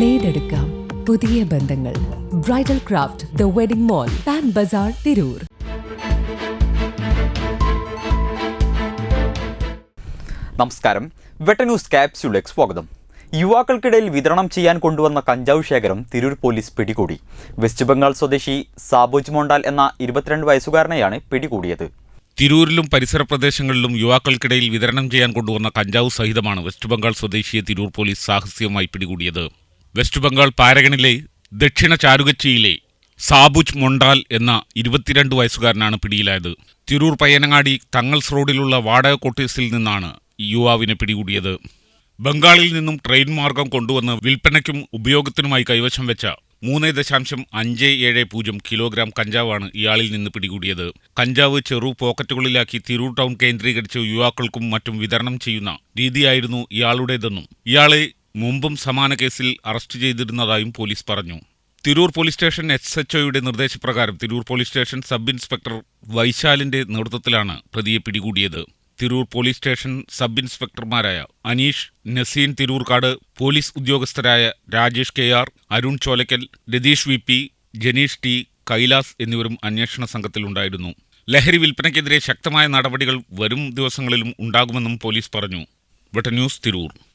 നേടെടുക്കാം പുതിയ ബന്ധങ്ങൾ. Bridal craft the wedding mall Pan Bazaar Tirur നമസ്കാരം. വെട്ട ന്യൂസ് ക്യാപ്സ്യൂളിലേക്ക് സ്വാഗതം. യുവാക്കൾക്കിടയിൽ വിതരണം ചെയ്യാൻ കൊണ്ടുവന്ന കഞ്ചാവ് ശേഖരം തിരൂർ പോലീസ് പിടികൂടി. വെസ്റ്റ് ബംഗാൾ സ്വദേശി സാബോജ് മോണ്ടാൽ എന്ന ഇരുപത്തിരണ്ട് വയസ്സുകാരനെയാണ് പിടികൂടിയത്. തിരൂരിലും പരിസര പ്രദേശങ്ങളിലും യുവാക്കൾക്കിടയിൽ വിതരണം ചെയ്യാൻ കൊണ്ടുവന്ന കഞ്ചാവ് സഹിതമാണ് വെസ്റ്റ് ബംഗാൾ സ്വദേശിയെ തിരൂർ പോലീസ് സാഹസികമായി പിടികൂടിയത്. വെസ്റ്റ് ബംഗാൾ പാരഗണിലെ ദക്ഷിണ ചാരുകച്ചിയിലെ സാബുജ് മൊണ്ടാൽ എന്ന ഇരുപത്തിരണ്ട് വയസ്സുകാരനാണ് പിടിയിലായത്. തിരൂർ പയ്യനങ്ങാടി തങ്ങൾസ് റോഡിലുള്ള വാടക കോട്ടേഴ്സിൽ നിന്നാണ് യുവാവിനെ പിടികൂടിയത്. ബംഗാളിൽ നിന്നും ട്രെയിൻ മാർഗം കൊണ്ടുവന്ന് വിൽപ്പനയ്ക്കും ഉപയോഗത്തിനുമായി കൈവശം വെച്ച മൂന്ന് ദശാംശം അഞ്ച് ഏഴ് പൂജ്യം കിലോഗ്രാം കഞ്ചാവാണ് ഇയാളിൽ നിന്ന് പിടികൂടിയത്. കഞ്ചാവ് ചെറു പോക്കറ്റുകളിലാക്കി തിരൂർ ടൗൺ കേന്ദ്രീകരിച്ച് യുവാക്കൾക്കും മറ്റും വിതരണം ചെയ്യുന്ന രീതിയായിരുന്നു ഇയാളുടേതെന്നും ഇയാളെ മുമ്പും സമാന കേസിൽ അറസ്റ്റ് ചെയ്തിരുന്നതായും പോലീസ് പറഞ്ഞു. Tirur police station S H ഒയുടെ നിർദ്ദേശപ്രകാരം Tirur police station sub inspector വൈശാലിന്റെ നേതൃത്വത്തിലാണ് പ്രതിയെ പിടികൂടിയത്. തിരൂർ പോലീസ് സ്റ്റേഷൻ സബ് ഇൻസ്പെക്ടർമാരായ Aneesh Naseen Thirurkad police ഉദ്യോഗസ്ഥരായ Rajesh K R Arun Cholakkal Ratheesh V P Janeesh T Kailas എന്നിവരും അന്വേഷണ സംഘത്തിലുണ്ടായിരുന്നു ലഹരി വിൽപ്പനയ്ക്കെതിരെ ശക്തമായ നടപടികൾ വരും ദിവസങ്ങളിലും ഉണ്ടാകുമെന്നും പോലീസ് പറഞ്ഞു. വെട്ട ന്യൂസ് തിരൂർ.